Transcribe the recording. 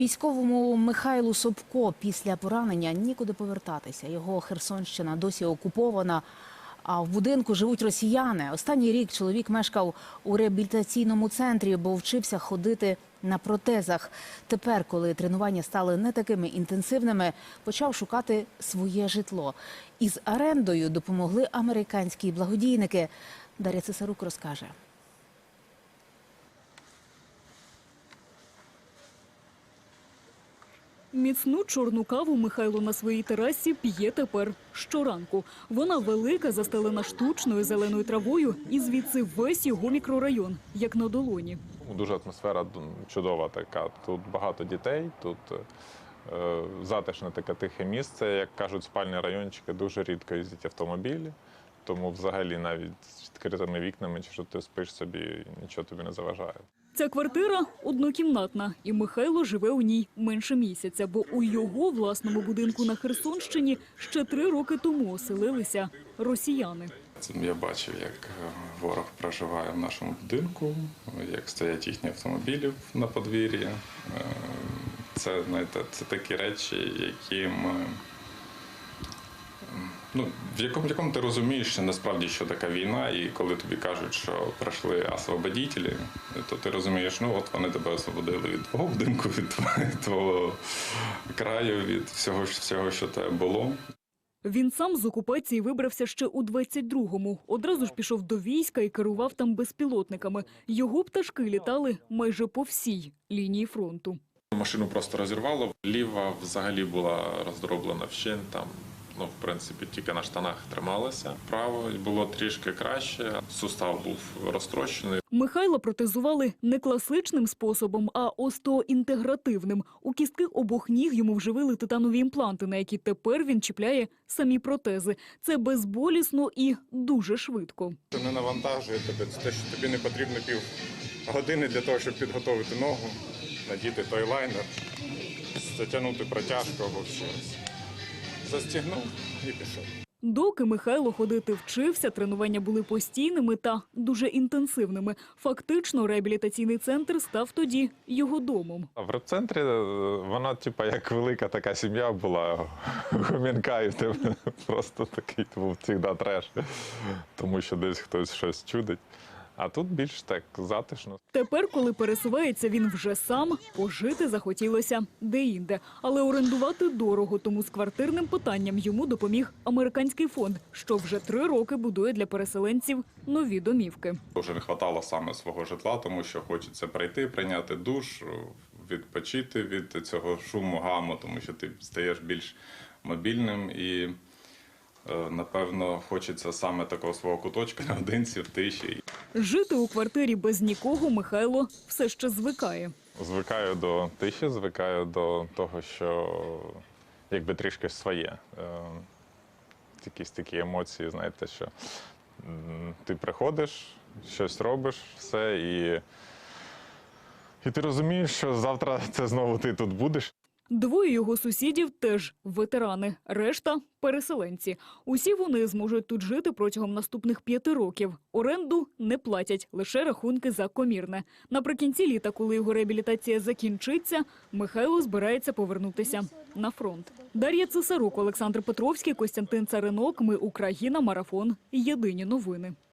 Військовому Михайлу Собко після поранення нікуди повертатися. Його Херсонщина досі окупована. А в будинку живуть росіяни. Останній рік чоловік мешкав у реабілітаційному центрі, бо вчився ходити на протезах. Тепер, коли тренування стали не такими інтенсивними, почав шукати своє житло. Із орендою допомогли американські благодійники. Дар'я Цесарук розкаже. Міцну чорну каву Михайло на своїй терасі п'є тепер щоранку. Вона велика, застелена штучною зеленою травою, і звідси весь його мікрорайон, як на долоні. Дуже атмосфера чудова така. Тут багато дітей, тут е, затишне таке тихе місце. Як кажуть, спальні райончики дуже рідко їздять автомобілі. Тому взагалі навіть з відкритими вікнами, чи що ти спиш собі, нічого тобі не заважає. Ця квартира однокімнатна, і Михайло живе у ній менше місяця, бо у його власному будинку на Херсонщині ще три роки тому оселилися росіяни. Я бачив, як е, ворог проживає в нашому будинку, як стоять їхні автомобілі на подвір'ї. Е, Це, це такі речі, які ми, ну, в якому, в якому ти розумієш, що насправді що така війна, і коли тобі кажуть, що прийшли освободителі, то ти розумієш, ну от вони тебе освободили від твого будинку, від твого, твого краю, від всього, всього, що тебе було. Він сам з окупації вибрався ще у 22-му. Одразу ж пішов до війська і керував там безпілотниками. Його пташки літали майже по всій лінії фронту. Машину просто розірвало. Ліва взагалі була роздроблена вщент. Там, ну, в принципі, тільки на штанах трималася. Право було трішки краще. Сустав був розтрощений. Михайла протезували не класичним способом, а остеоінтегративним. У кістки обох ніг йому вживили титанові імпланти, на які тепер він чіпляє самі протези. Це безболісно і дуже швидко. Це не навантажує тебе. Це те, що тобі не потрібно пів години для того, щоб підготувати ногу, надіти той лайнер, затягнути протяжку або раз. Застігнув і пішов. Доки Михайло ходити вчився, тренування були постійними та дуже інтенсивними. Фактично, реабілітаційний центр став тоді його домом. В реп-центрі е, вона, типа, як велика така сім'я була і в просто такий був завжди треш, тому що десь хтось щось чудить. А тут більш так затишно. Тепер, коли пересувається він вже сам, пожити захотілося де-інде. Але орендувати дорого, тому з квартирним питанням йому допоміг американський фонд, що вже три роки будує для переселенців нові домівки. Вже не вистачало саме свого житла, тому що хочеться прийти, прийняти душ, відпочити від цього шуму гаму, тому що ти стаєш більш мобільним і, напевно, хочеться саме такого свого куточка наодинці в тиші. Жити у квартирі без нікого Михайло все ще звикає. Звикаю до тиші, звикаю до того, що якби трішки своє. Е, Якісь такі емоції, знаєте, що ти приходиш, щось робиш, все, і, і ти розумієш, що завтра це знову ти тут будеш. Двоє його сусідів теж ветерани, решта переселенці. Усі вони зможуть тут жити протягом наступних п'яти років. Оренду не платять, лише рахунки за комірне. Наприкінці літа, коли його реабілітація закінчиться, Михайло збирається повернутися на фронт. Дар'я Цесарук, Олександр Петровський, Костянтин Царинок. Ми Україна. Марафон. Єдині новини.